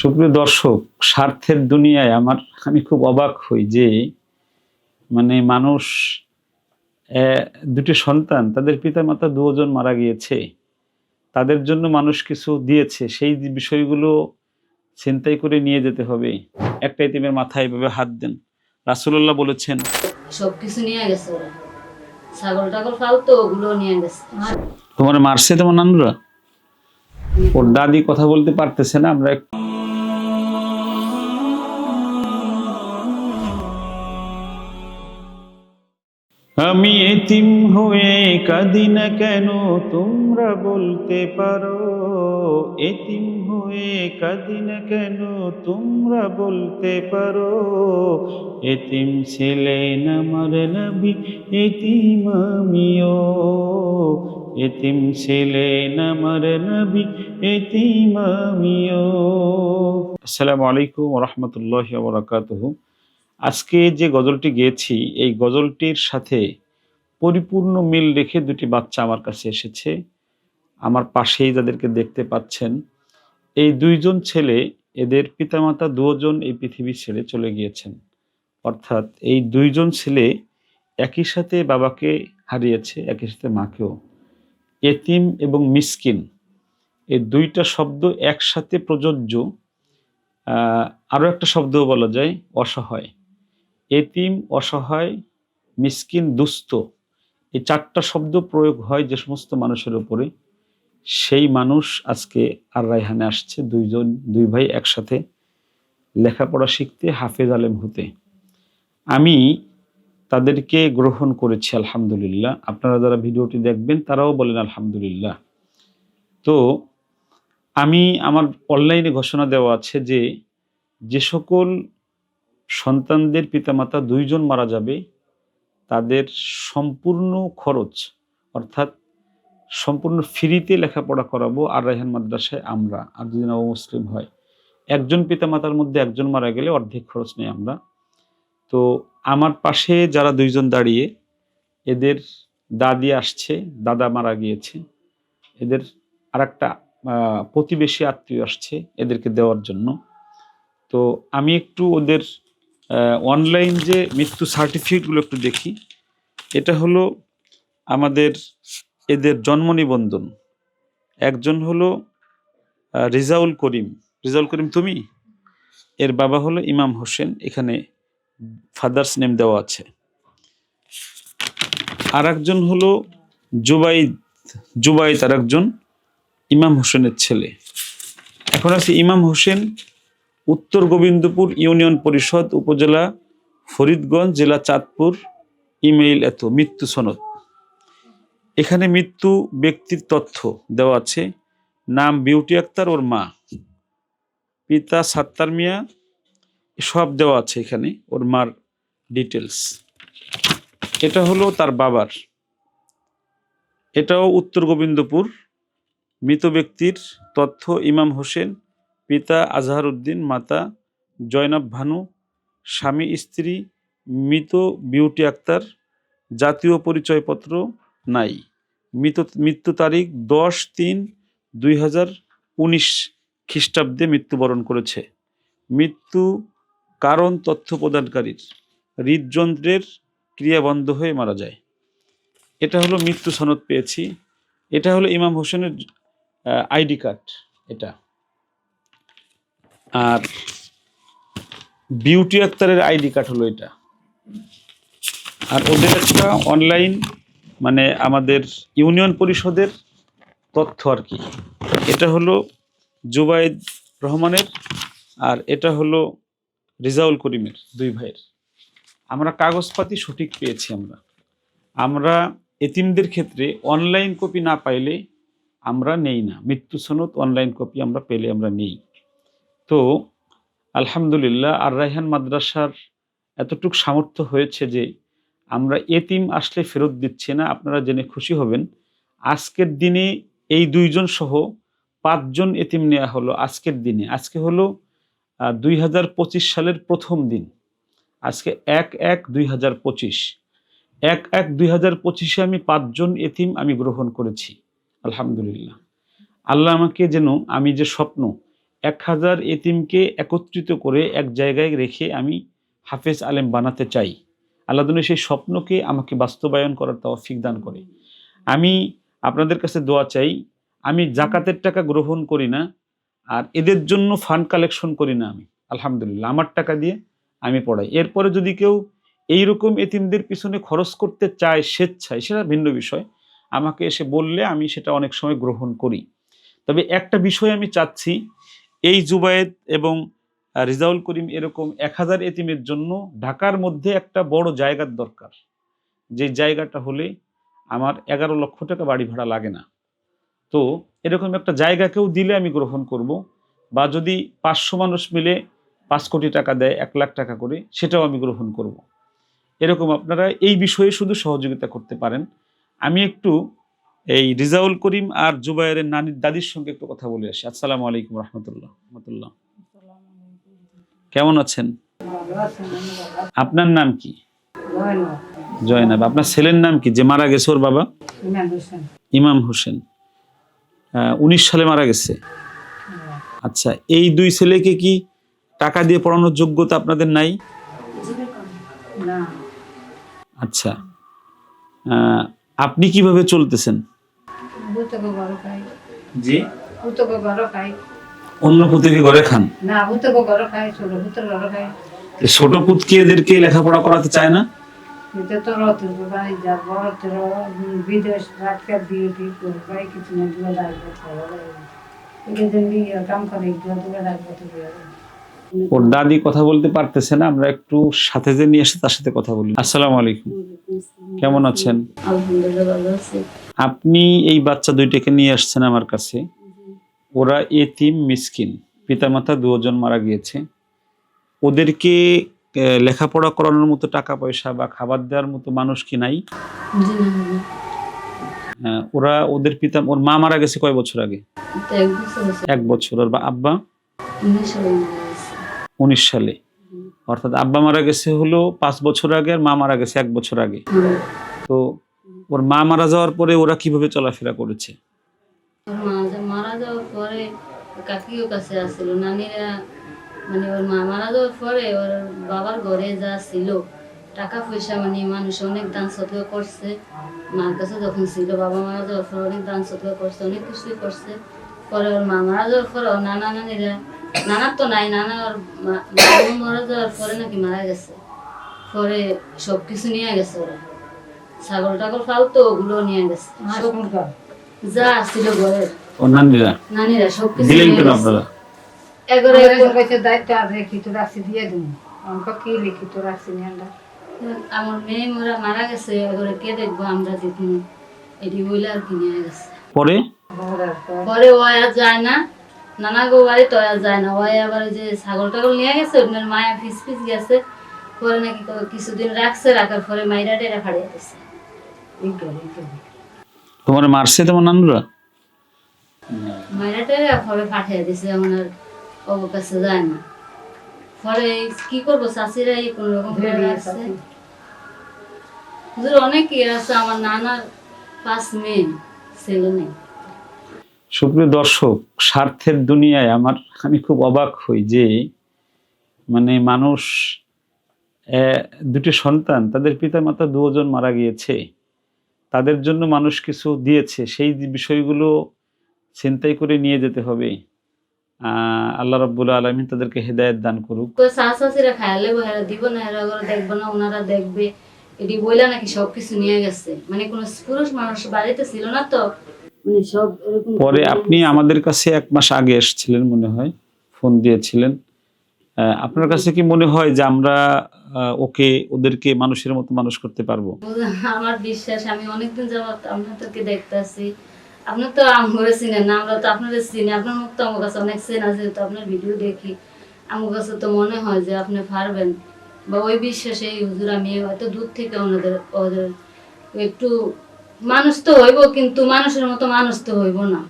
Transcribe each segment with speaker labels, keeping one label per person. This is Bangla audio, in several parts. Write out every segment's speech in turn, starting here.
Speaker 1: সুপ্রিয় দর্শক স্বার্থের দুনিয়ায় আমার আমি খুব অবাক হই যে মানে মানুষ দুটি সন্তান তাদের পিতামাতা দুজন মারা গিয়েছে। তাদের জন্য মানুষ কিছু দিয়েছে সেই বিষয়গুলো চিন্তাই করে নিয়ে যেতে হবে। একটা ইতিমের মাথায় এভাবে হাত দেন। রাসুল্লাহ বলেছেন
Speaker 2: সব কিছু নিয়ে গেছে ওরা। ছাগল টাগল ফালতো ওগুলো নিয়ে গেছে।
Speaker 1: তোমার মারছে তোমার নানুরা? ওর দাদি কথা বলতে পারতেছে না আমরা আমি এতিম হয়ে কাঁদি না কেন? তোমরা বলতে পারো, এতিম হয়ে কাঁদি না কেন? তোমরা বলতে পারো, এতিম ছিলেন আমার নবী, এতিম আমিও। এতিম ছিলেন আমার নবী, এতিম আমিও। আসসালামু আলাইকুম রহমতুল্লাহ বরাকাতুহু। আজকে যে গজলটি গেয়েছি, এই গজলটির সাথে পরিপূর্ণ মিল রেখে দুটি বাচ্চা আমার কাছে এসেছে। আমার পাশেই যাদেরকে দেখতে পাচ্ছেন, এই দুইজন ছেলে, এদের পিতামাতা দুজন এই পৃথিবী ছেড়ে চলে গিয়েছেন। অর্থাৎ এই দুইজন ছেলে একই সাথে বাবাকে হারিয়েছে, একই সাথে মাকেও। এতিম এবং মিসকিন, এই দুইটা শব্দ একসাথে প্রযোজ্য আরও একটা শব্দও বলা যায়, অসহায়। এতিম, অসহায়, মিসকিন, দুস্থ, এই চারটা শব্দ প্রয়োগ হয় যে সমস্ত মানুষের উপরে। সেই মানুষ আজকে আর রায়হানে আসছে, দুইজন, দুই ভাই একসাথে লেখাপড়া শিখতে, হাফেজ আলেম হতে। আমি তাদেরকে গ্রহণ করেছি, আলহামদুলিল্লাহ। আপনারা যারা ভিডিওটি দেখবেন, তারাও বলেন, আলহামদুলিল্লাহ। তো আমি, আমার অনলাইনে ঘোষণা দেওয়া আছে যে যে সকল সন্তানদের পিতামাতা দুইজন মারা যাবে, তাদের সম্পূর্ণ খরচ, অর্থাৎ সম্পূর্ণ ফ্রিতে লেখাপড়া করাবো আর রায়হান মাদ্রাসায় আমরা, আর যদি নব মুসলিম হয়। একজন পিতামাতার মধ্যে একজন মারা গেলে অর্ধেক খরচ নেই আমরা। তো আমার পাশে যারা দুইজন দাঁড়িয়ে, এদের দাদি আসছে, দাদা মারা গিয়েছে, এদের আর একটা প্রতিবেশী আত্মীয় আসছে এদেরকে দেওয়ার জন্য। তো আমি একটু ওদের অনলাইন যে মৃত্যু সার্টিফিকেটগুলো একটু দেখি, এটা হলো আমাদের এদের জন্ম নিবন্ধন। একজন হলো রিজাউল করিম। রিজাউল করিম তুমি? এর বাবা হলো ইমাম হোসেন, এখানে ফাদার্স নেম দেওয়া আছে। আর একজন হলো জুবাইদ জুবাইদ আর একজন ইমাম হোসেনের ছেলে। এখন আছে ইমাম হোসেন উত্তর গোবিন্দপুর ইউনিয়ন পরিষদ উপজেলা, ফরিদগঞ্জ জেলা চাঁদপুর, ইমেইল এত, মৃত্যু সনদ। এখানে মৃত্যু ব্যক্তির তথ্য দেওয়া আছে। নাম বিউটি আক্তার, ওর মা। পিতা সাত্তার মিয়া সব দেওয়া আছে এখানে, ওর মার ডিটেলস এটা হলো তার বাবার। এটাও উত্তর গোবিন্দপুর। মৃত ব্যক্তির তথ্য ইমাম হোসেন পিতা আজহার উদ্দিন মাতা জয়নাব ভানু, স্বামী স্ত্রী মৃত বিউটি আক্তার, জাতীয় পরিচয়পত্র নাই। মৃত, মৃত্যু তারিখ দশ তিন দুই হাজার উনিশ খ্রিস্টাব্দে মৃত্যুবরণ করেছে। মৃত্যু কারণ তথ্য প্রদানকারীর হৃদযন্ত্রের ক্রিয়া বন্ধ হয়ে মারা যায়। এটা হলো মৃত্যু সনদ পেয়েছি। এটা হলো ইমাম হোসেনের আইডি কার্ড, এটা। আর বিউটি আক্তারের আইডি কার্ড হলো এটা। আর ওদের একটা অনলাইন মানে আমাদের ইউনিয়ন পরিষদের তথ্য আর কি। এটা হলো জুবাইদ রহমানের আর এটা হলো রিজাউল করিমের দুই ভাইয়ের। আমরা কাগজপাতি সঠিক পেয়েছি আমরা। আমরা এতিমদের ক্ষেত্রে অনলাইন কপি না পাইলে আমরা নেই না। মৃত্যু সনদ অনলাইন কপি আমরা পেলে আমরা নেই। তো আলহামদুলিল্লাহ আর রায়হান মাদ্রাসার এতটুক সামর্থ্য হয়েছে যে আমরা এতিম আসলে ফেরত দিচ্ছি না, আপনারা জেনে খুশি হবেন। আজকের দিনে এই দুইজন সহ পাঁচজন এতিম নেওয়া হলো আজকের দিনে। আজকে হলো দুই হাজার পঁচিশ সালের প্রথম দিন। আজকে এক এক দুই হাজার পঁচিশ। এক এক দুই হাজার পঁচিশে আমি পাঁচজন এতিম আমি গ্রহণ করেছি, আলহামদুলিল্লাহ। আল্লাহ আমাকে যেন, আমি যে স্বপ্ন এক হাজার এতিমকে একত্রিত করে এক জায়গায় রেখে আমি হাফেজ আলেম বানাতে চাই। আল্লাহ সেই স্বপ্নকে আমাকে বাস্তবায়ন করার তৌফিক দান করে। আমি আপনাদের কাছে দোয়া চাই, আমি জাকাতের টাকা গ্রহণ করি না, আর এদের জন্য ফান্ড কালেকশন করি না আমি। আলহামদুলিল্লাহ, আমার টাকা দিয়ে আমি পড়াই। এরপরে যদি কেউ এইরকম এতিমদের পিছনে খরচ করতে চায়, স্বেচ্ছায়, সেটা ভিন্ন বিষয়। আমাকে এসে বললে আমি সেটা অনেক সময় গ্রহণ করি। তবে একটা বিষয় আমি চাচ্ছি এই জুবায়েদ এবং রিজাউল করিম এরকম এক হাজার এতিমের জন্য ঢাকার মধ্যে একটা বড় জায়গার দরকার। যে জায়গাটা হলে আমার এগারো লক্ষ টাকা বাড়ি ভাড়া লাগে না। তো এরকম একটা জায়গাকেও দিলে আমি গ্রহণ করব বা যদি পাঁচশো মানুষ মিলে পাঁচ কোটি টাকা দেয়, এক লাখ টাকা করে, সেটাও আমি গ্রহণ করব। এরকম আপনারা এই বিষয়ে শুধু সহযোগিতা করতে পারেন। আমি একটু এই রিজাউল করিম আর জুবাইরের নানির দাদির সঙ্গে একটু কথা বলে আসি। আসসালামু আলাইকুম রহমতুল্লাহ রহমতুল্লাহ। কেমন আছেন? আপনার নাম কি? জয়নাব। আপনার ছেলের নাম কি? যে মারা গেছে ওর বাবা? ইমাম হোসেন। উনিশ সালে মারা গেছে? আচ্ছা এই দুই ছেলেকে কি টাকা দিয়ে পড়ানোর যোগ্যতা আপনাদের নাই? আচ্ছা। আপনি কীভাবে চলতেছেন?
Speaker 2: খাই
Speaker 1: জি?
Speaker 2: খাই
Speaker 1: অন্য পুঁতিকে ঘরে খান?
Speaker 2: না খাই ছোট খাই
Speaker 1: পুতকে এদেরকে লেখাপড়া করাতে চায় না?
Speaker 2: এটা তো রতের বাড়ি যা বড় তোর বিদেশ রাখতে দিয়ে দিয়ে করে ভাই কিছু না দিয়ে রাখব এটা যেমনি কাম করে একটু দিয়ে রাখব তো
Speaker 1: ওর দাদি কথা বলতে পারতেছে না আমরা একটু সাথে যে নিয়ে এসে তার সাথে কথা বলি। আসসালামু আলাইকুম। কেমন আছেন?
Speaker 2: আলহামদুলিল্লাহ ভালো আছি।
Speaker 1: আপনি এই বাচ্চা দুইটাকে নিয়ে আসছেন আমার কাছে। ওরা এ এতিম মিসকিন। পিতামাতা দুজন মারা গিয়েছে। ওদেরকে লেখাপড়া করানোর মতো টাকা পয়সা বা খাবার দেওয়ার মতো মানুষ কি নাই? ওরা ওদের পিতা ওর মা মারা গেছে কয় বছর আগে?
Speaker 2: এক বছর
Speaker 1: ওর বা- আব্বা।
Speaker 2: উনিশ সালে
Speaker 1: অর্থাৎ আব্বা মারা গেছে হলো পাঁচ বছর আগে আর মা মারা গেছে এক বছর আগে। তো ওর মা মারা যাওয়ার পরে ওরা কীভাবে চলাফেরা করেছে?
Speaker 2: মারা যাওয়ার পরে কাকিও কাছে আসছিল নানিরা মানে ওর মা মারা যাওয়ার পরে ওর বাবার ঘরে যা ছিল, টাকা পয়সা মানে মানুষ অনেক দান সৎকার করছে। মার কাছে যখন ছিল, বাবা মারা যাওয়ার পর অনেক দান সৎকার করছে, অনেক কিছুই করছে। পরে ওর মা মারা যাওয়ার পর ওর নানা নানিরা নানার তো নাই, নানা ওর মারা যাওয়ার পরে নাকি মারা গেছে। পরে সব কিছু নিয়ে গেছে ওরা। ছাগল টাগল ফালতো ওগুলো নিয়ে গেছে। যা ছিল ঘরের।
Speaker 1: ওর নানিরা?
Speaker 2: নানিরা সব কিছু
Speaker 1: দিলেন কেন আপনারা?
Speaker 2: এগারো
Speaker 3: আমাদের কাছে দায়িত্ব আর লিখিত রাখছি দিয়ে দিন। আমাকে কি লিখিত রাখছি নিয়ে
Speaker 2: আমার মেয়ে মোরা মারা গেছে এগারো কে দেখব আমরা দেখুন এটি বইলে আর গেছে।
Speaker 1: পরে?
Speaker 2: যায় না। নানা গো বাড়ি তো আর যায় না। ওই আবার যে ছাগল টাগল নিয়ে গেছে ওনার মায়া ফিস ফিস গেছে। পরে নাকি কিছুদিন রাখছে রাখার পরে মাইরা টেরা ফাড়িয়ে
Speaker 1: তোমার মারছে তোমার নানুরা?
Speaker 2: মাইরা টেরা পাঠিয়ে দিছে আমার আর যায় না। পরে কি করব চাষিরা এই কোনো রকম করে অনেক ইয়ে আছে আমার নানার পাঁচ মেয়ে ছেলে নেই
Speaker 1: সুপ্রিয় দর্শক স্বার্থের দুনিয়ায় আমার আমি খুব অবাক হই যে মানে মানুষ আহ, দুটি সন্তান তাদের পিতা মাতা দুজন মারা গিয়েছে। তাদের জন্য মানুষ কিছু দিয়েছে সেই বিষয়গুলো চিন্তাই করে নিয়ে যেতে হবে। আল্লাহ রব্বুল আলমিন তাদেরকে হেদায়েত দান করুক।
Speaker 2: কই শাশ শাশিরা খাইলে হেরা দিব না হেরা করে দেখব না ওনারা দেখবে। এটি বইলা নাকি সবকিছু নিয়ে গেছে। মানে কোনো পুরুষ মানুষ বাড়িতে ছিল না তো মানে
Speaker 1: পরে আপনি আমাদের কাছে এক মাস আগে এসেছিলেন মনে হয় ফোন দিয়েছিলেন। আপনার কাছে কি মনে হয় যে আমরা ওকে, ওদেরকে মানুষের মতো মানুষ করতে পারব?
Speaker 2: আমার বিশ্বাস, আমি অনেকদিন যাবত আপনাদেরকে দেখতেছি। আপনি তো আমগরে চিনেন না, আমরা তো আপনাদের চিনি। আপনার মুখ তো আমার কাছে অনেক চেনা যেহেতু আপনার ভিডিও দেখি। আমার কাছে তো মনে হয় যে আপনি পারবেন। বা ওই বিশ্বাসে হুজুর আমি হয়তো দূর থেকে ওনাদের, ওদের একটু মানুষ তো হইব, কিন্তু মানুষের মতো মানুষ তো হইব না।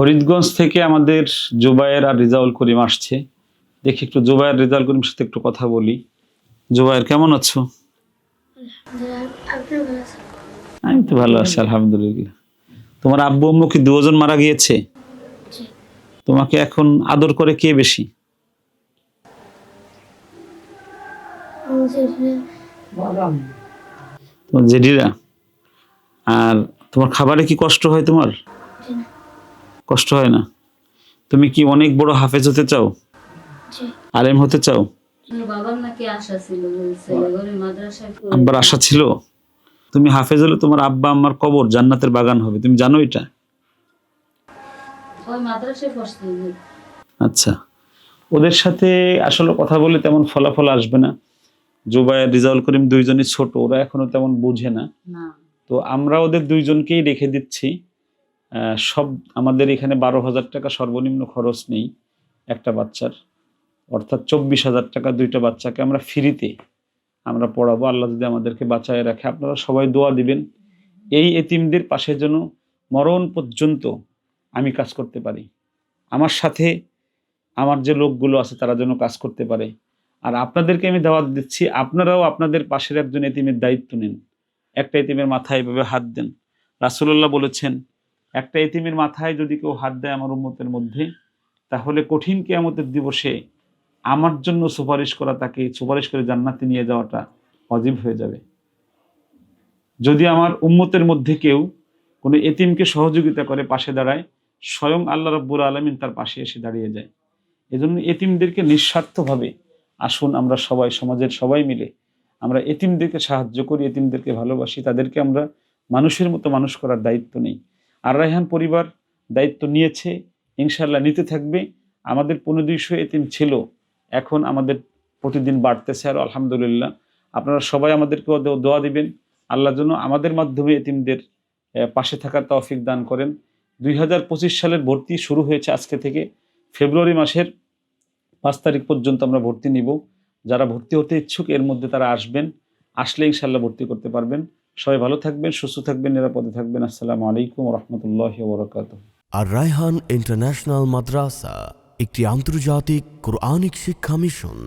Speaker 1: ফরিদগঞ্জ থেকে আমাদের জুবায়ের আর রিজাউল করিম আসছে। দেখি একটু জুবায়ের রিজাউল করিম সাথে একটু কথা বলি। জুবায়ের কেমন আছো? আমি তো ভালো আছি আলহামদুলিল্লাহ। তোমার আব্বু আম্মু কি দুজন মারা গিয়েছে? তোমাকে এখন আদর করে কে বেশি? তোমার জেডিরা আর তোমার খাবারে কি কষ্ট হয় তোমার? কষ্ট হয় না। তুমি কি অনেক বড় হাফেজ হতে চাও? আলেম হতে চাও?
Speaker 2: আমার
Speaker 1: আব্বার আশা ছিল? তুমি হাফেজ হলে তোমার আব্বা আম্মার কবর জান্নাতের বাগান হবে। তুমি জানো এটা? আচ্ছা। ওদের সাথে আসলে কথা বলে তেমন ফলাফল আসবে না। জুবাইর রিজাউল করিম দুইজনই ছোট ওরা এখনও তেমন বুঝে না। তো আমরা ওদের দুইজনকেই রেখে দিচ্ছি। সব আমাদের এখানে বারো হাজার টাকা সর্বনিম্ন খরচ নেই একটা বাচ্চার। অর্থাৎ চব্বিশ হাজার টাকা দুইটা বাচ্চাকে আমরা ফ্রিতে আমরা পড়াবো। আল্লাহ যদি আমাদেরকে বাঁচায় রাখে, আপনারা সবাই দোয়া দিবেন। এই এতিমদের পাশে যেন মরণ পর্যন্ত আমি কাজ করতে পারি। আমার সাথে আমার যে লোকগুলো আছে, তারা যেন কাজ করতে পারে। আর আপনাদেরকে আমি দাওয়াত দিচ্ছি, আপনারাও আপনাদের পাশের একজন এতিমের দায়িত্ব নিন। একটা এতিমের মাথায় এভাবে হাত দেন। রাসুল্লাহ বলেছেন একটা এতিমের মাথায় যদি কেউ হাত দেয় আমার উম্মতের মধ্যে, তাহলে কঠিন কেয়ামতের দিবসে আমার জন্য সুপারিশ করা, তাকে সুপারিশ করে জান্নাতে নিয়ে যাওয়াটা অজীব হয়ে যাবে। যদি আমার উম্মতের মধ্যে কেউ কোনো এতিমকে সহযোগিতা করে পাশে দাঁড়ায়, স্বয়ং আল্লাহ রব্বুল আলমিন তার পাশে এসে দাঁড়িয়ে যায়। এজন্য এতিমদেরকে নিঃস্বার্থভাবে আসুন আমরা সবাই, সমাজের সবাই মিলে আমরা এতিমদেরকে সাহায্য করি, এতিমদেরকে ভালোবাসি, তাদেরকে আমরা মানুষের মতো মানুষ করার দায়িত্ব নেই। আর রায়হান পরিবার দায়িত্ব নিয়েছে ইনশাল্লাহ নিতে থাকবে। আমাদের পনেরো দুইশো এতিম ছিল, এখন আমাদের প্রতিদিন বাড়তেছে আর, আলহামদুলিল্লাহ। আপনারা সবাই আমাদেরকে দো- দোয়া দিবেন। আল্লাহ যেন আমাদের মাধ্যমে এতিমদের পাশে থাকার তৌফিক দান করেন। দুই হাজার পঁচিশ সালের ভর্তি শুরু হয়েছে আজকে থেকে। ফেব্রুয়ারি মাসের পাঁচ তারিখ পর্যন্ত আমরা ভর্তি নিব। যারা ভর্তি হতে ইচ্ছুক, এর মধ্যে তারা আসবেন। আসলে ইনশাল্লাহ ভর্তি করতে পারবেন। সবাই ভালো থাকবেন, সুস্থ থাকবেন, নিরাপদে থাকবেন। আসসালামু আলাইকুম রহমতুল্লাহ বরকাত
Speaker 4: আর রায়হান ইন্টারন্যাশনাল মাদ্রাসা, একটি আন্তর্জাতিক কোরআনিক শিক্ষা মিশন।